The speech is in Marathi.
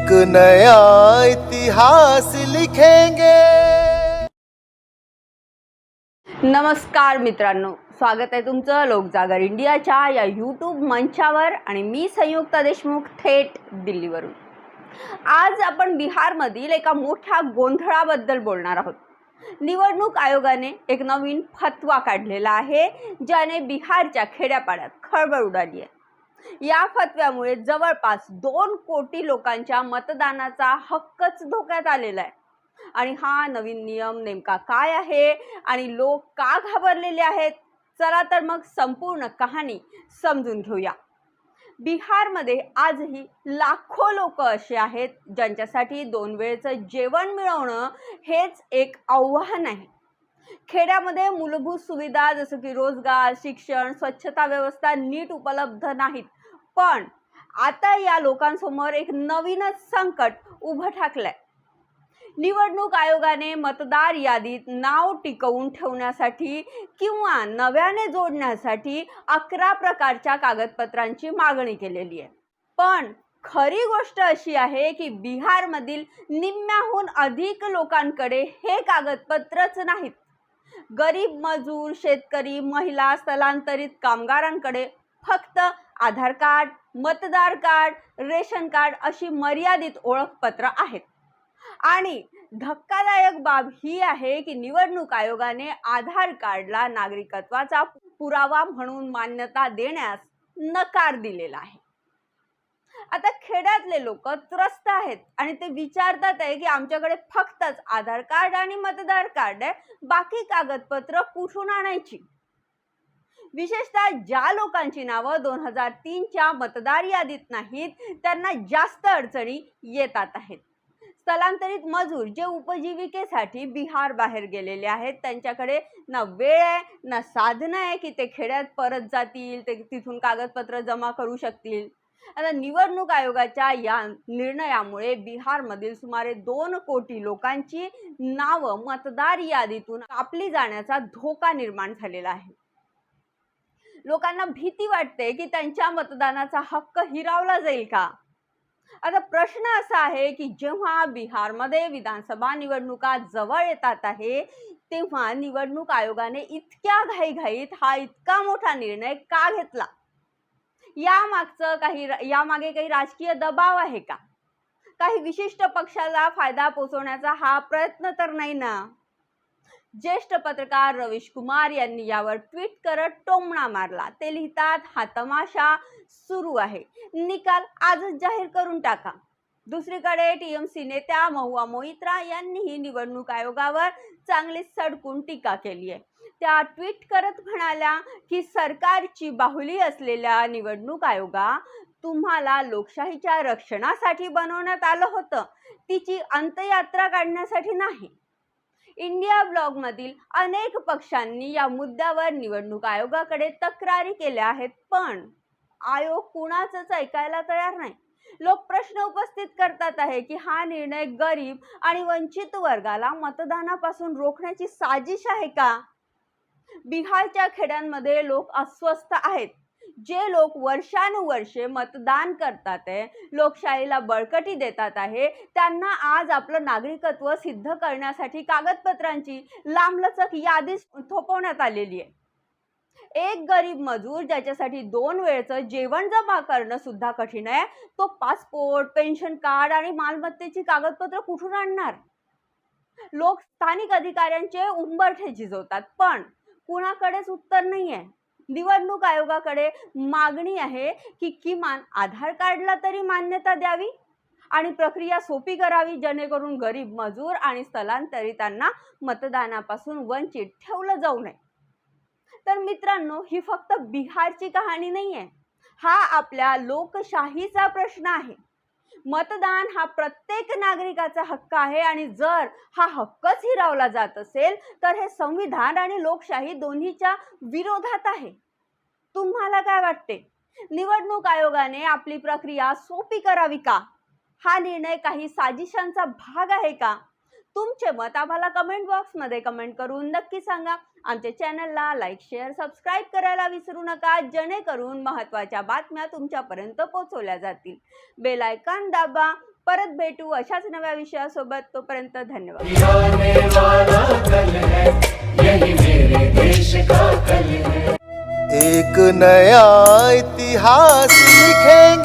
एक नया इतिहास लिखेंगे। नमस्कार मित्रांनो स्वागत आहे तुमचं लोकजागर इंडियाच्या या यूट्यूब मंचावर आणि मी संयुक्त देशमुख थेट दिल्लीवरून. आज आपण बिहारमधील एका मोठ्या गोंधळाबद्दल बोलणार आहोत. निवडणूक आयोगाने एक नवीन फतवा काढलेला आहे ज्याने बिहारच्या खेड्यापाड्यात खळबळ उडाली आहे. या फतव्यामुळे जवळपास दोन कोटी लोकांच्या मतदानाचा हक्कच धोक्यात आलेला आहे. आणि हा नवीन नियम नेमका काय आहे? आणि लोक का घाबरलेले आहेत? चला तर मग संपूर्ण कहाणी समजून घेऊया. बिहारमध्ये आजही लाखो लोक असे आहेत ज्यांच्यासाठी दोन वेळचं जेवण मिळवणं हेच एक आव्हान आहे. खेड्यामध्ये मूलभूत सुविधा जसं की रोजगार शिक्षण स्वच्छता व्यवस्था नीट उपलब्ध नाहीत. पण आता या लोकांसमोर एक नवीनच संकट उभं ठाकलंय. निवडणूक आयोगाने मतदार यादीत नाव टिकवून ठेवण्यासाठी किंवा नव्याने जोडण्यासाठी अकरा प्रकारच्या कागदपत्रांची मागणी केलेली आहे. पण खरी गोष्ट अशी आहे की बिहारमधील निम्म्याहून अधिक लोकांकडे हे कागदपत्रच नाहीत. गरीब मजूर शेतकरी महिला स्थलांतरित कामगारांकडे फक्त आधार कार्ड मतदार कार्ड रेशन कार्ड अशी मर्यादित ओळखपत्र आहेत. आणि धक्कादायक बाब ही आहे की निवडणूक आयोगाने आधार कार्डला नागरिकत्वाचा पुरावा म्हणून मान्यता देण्यास नकार दिलेला आहे. आता खेड्यातले लोक त्रस्त आहेत आणि ते विचारतात आहे की आमच्याकडे फक्तच आधार कार्ड आणि मतदार कार्ड आहे बाकी कागदपत्र कुठून आणायची? विशेषतः ज्या लोकांची नावं दोन हजार तीनच्या मतदार यादीत नाहीत त्यांना जास्त अडचणी येतात आहेत. स्थलांतरित मजूर जे उपजीविकेसाठी बिहार बाहेर गेलेले आहेत त्यांच्याकडे ना वेळ आहे ना साधनं आहे की ते खेड्यात परत जातील ते तिथून कागदपत्र जमा करू शकतील. आता निवडणूक आयोगाच्या या निर्णयामुळे बिहारमधील सुमारे दोन कोटी लोकांची नावं मतदार यादीतून आपली जाण्याचा धोका निर्माण झालेला आहे. लोकांना भीती वाटते की त्यांच्या मतदानाचा हक्क हिरावला जाईल का? आता प्रश्न असा आहे की जेव्हा बिहारमध्ये विधानसभा निवडणुका जवळ येतात आहे तेव्हा निवडणूक आयोगाने इतक्या घाईघाईत हा इतका मोठा निर्णय का घेतला? यामागचं काही यामागे काही राजकीय दबाव आहे का? काही विशिष्ट पक्षाला फायदा पोचवण्याचा हा प्रयत्न तर नाही ना? ज्येष्ठ पत्रकार रवीश कुमार यांनी यावर ट्विट करत टोमणा मारला. ते लिहितात हा तमाशा सुरू आहे. निकाल आजच जाहीर करून टाका. दुसरीकडे टीएमसी नेत्या महुआ मोहित्रा यांनीही निवडणूक आयोगावर चांगली सडकून टीका केली आहे. त्या ट्विट करत म्हणाल्या की सरकारची बाहुली असलेल्या निवडणूक आयोगा तुम्हाला लोकशाहीच्या रक्षणासाठी बनवण्यात आलं होतं. तिची अंतयात्रा काढण्यासाठी नाही. इंडिया ब्लॉगमधील अनेक पक्षांनी या मुद्द्यावर निवडणूक आयोगाकडे तक्रारी केल्या आहेत. पण आयोग कुणाचंच ऐकायला तयार नाही. लोक प्रश्न उपस्थित करतात आहे की हा निर्णय गरीब आणि वंचित वर्गाला मतदानापासून रोखण्याची साजिश आहे का? बिहारच्या खेड्यांमध्ये लोक अस्वस्थ आहेत. जे लोक वर्षानुवर्षे मतदान करतात आहे लोकशाहीला बळकटी देतात आहे त्यांना आज आपलं नागरिकत्व सिद्ध करण्यासाठी कागदपत्रांची लांबलचक यादीच थोपवण्यात आलेली आहे. एक गरीब मजूर ज्याच्यासाठी दोन वेळचं जेवण जमा करणं सुद्धा कठीण आहे तो पासपोर्ट पेन्शन कार्ड आणि मालमत्तेची कागदपत्र कुठून आणणार? लोक स्थानिक अधिकाऱ्यांचे उंबरठे झिजवतात पण कुणाकडेच उत्तर नाही आहे निवडणूक आयोगाकडे मागणी आहे की किमान आधार कार्डला तरी मान्यता द्यावी आणि प्रक्रिया सोपी करावी जेणेकरून गरीब मजूर आणि स्थलांतरितांना मतदानापासून वंचित ठेवलं जाऊ नये. तर मित्रांनो ही फक्त बिहारची कहाणी नाही आहे हा आपल्या लोकशाहीचा प्रश्न आहे. मतदान हा प्रत्येक नागरिकाचा हक्क आहे आणि जर हा हक्कच हिरावला जात असेल तर हे संविधान आणि लोकशाही दोन्हीच्या विरोधात आहे. तुम्हाला काय वाटते? निवडणूक आयोगाने आपली प्रक्रिया सोपी करावी का? हा निर्णय काही साजिशांचा भाग आहे का? तुमचे मत आम्हाला कमेंट बॉक्समध्ये कमेंट करून नक्की सांगा. आमच्या चॅनलला लाईक शेअर सबस्क्राईब करायला विसरू नका जेणेकरून महत्त्वाच्या बातम्या तुमच्यापर्यंत पोहोचवल्या जातील. बेल आयकॉन दाबा. परत भेटू अशाच नव्या विषयासोबत. तोपर्यंत धन्यवाद. नया इतिहास लिखेंगे।